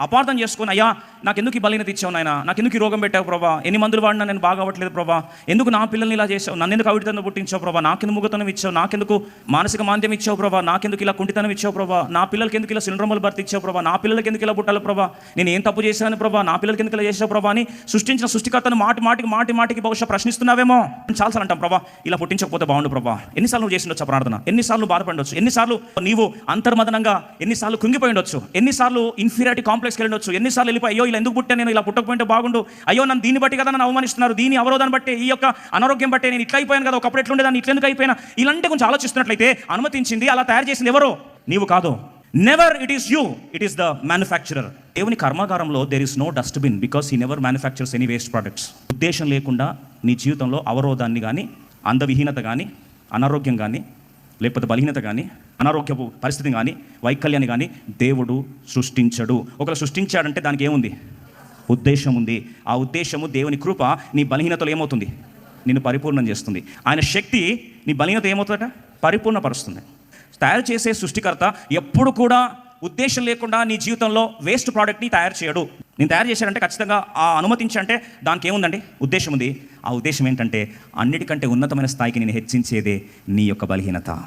అపార్థం చేసుకొని అయ్యా నాకు ఎందుకు ఈ బలహీనత ఇచ్చావు నాయన? నాకు ఎందుకు ఈ రోగం పెట్టావు ప్రభా? ఎన్ని మందులు వాడినా నేను బాగా అవ్వట్లేదు ప్రభా? ఎందుకు నా పిల్లల్ని ఇలా చేసావు నన్ను ఎందుకు అవిడితనం పుట్టించావు ప్రభా? నాకెందుకు ముగతనం ఇచ్చావు? నాకెందుకు మానసిక మాంద్యం ఇచ్చావు ప్రభా? నాకెందుకు ఇలా కుంటితనం ఇచ్చావు ప్రభా? నా పిల్లలకి ఎందుకు ఇలా సిండ్రోమల్ భర్తీ ఇచ్చావు ప్రభా? నా పిల్లలకి ఎందుకు ఇలా పుట్టాలి ప్రభా? నేను ఏం తప్పు చేశాను ప్రభా? నా పిల్లలకి ఎందుకు ఇలా చేసావు ప్రభా? అని సృష్టించిన సృష్టికర్తను మాటి మాటికి మాటి మాటికి బహుశా ప్రశ్నిస్తున్నావేమో. చాలాసార్లు అంటాం ప్రభా ఇలా పుట్టించకపోతే బాగుండు ప్రభా. ఎన్నిసార్లు నువ్వు చేసిండొచ్చు ప్రార్థన? ఎన్నిసార్లు బాధపడవచ్చు ఎన్నిసార్లు నీవు అంతర్మదనంగా ఎన్నిసార్లు కృంగిపోయి ఉండొచ్చు? ఎన్నిసార్లు ఇన్ఫీరియారిటీ కాంప్లెక్స్కి వెళ్ళొచ్చు. ఎన్నిసార్లు వెళ్ళిపోయి అయ్యో ఇలా ఎందుకు పుట్టాను నేను? ఇలా పుట్టకపోయింటే బాగుండు. అయ్యో నన్ను దీన్ని బట్టి కదా నన్ను అవమానిస్తున్నారు. దీని అవరోధాన్ని బట్టి ఈ యొక్క అనారోగ్యం బట్టి నేను ఇట్లా అయిపోయాను కదా ఒకప్పుడు ఎట్లుండే దాన్ని ఇట్లెందుకు అయిపోయినా? ఇలాంటి కొంచెం ఆలోచిస్తున్నట్లయితే అనుమతించింది అలా తయారు చేసింది ఎవరు? నీవు కాదు. Never it is you it is the manufacturer దేవుని కర్మాగారంలో there is no dustbin because he never manufactures any waste products ఉద్దేశం లేకుండా నీ జీవితంలో అవరోధాన్ని కానీ అందవిహీనత కానీ అనారోగ్యం కానీ లేకపోతే బలహీనత కానీ అనారోగ్యపు పరిస్థితిని కానీ వైకల్యాన్ని కానీ దేవుడు సృష్టించడు. ఒకవేళ సృష్టించాడంటే దానికి ఏముంది? ఉద్దేశం ఉంది. ఆ ఉద్దేశము దేవుని కృప నీ బలహీనతలో ఏమవుతుంది? నిన్ను పరిపూర్ణం చేస్తుంది. ఆయన శక్తి నీ బలహీనత ఏమవుతుందట? పరిపూర్ణపరుస్తుంది. తయారు చేసే సృష్టికర్త ఎప్పుడు కూడా ఉద్దేశం లేకుండా నీ జీవితంలో వేస్ట్ ప్రోడక్ట్ని తయారు చేయడు. నేను తయారు చేశాడంటే ఖచ్చితంగా ఆ అనుమతించంటే దానికి ఏముందండి? ఉద్దేశం ఉంది. ఆ ఉద్దేశం ఏంటంటే అన్నిటికంటే ఉన్నతమైన స్థాయికి నేను హెచ్చించేదే నీ యొక్క బలహీనత.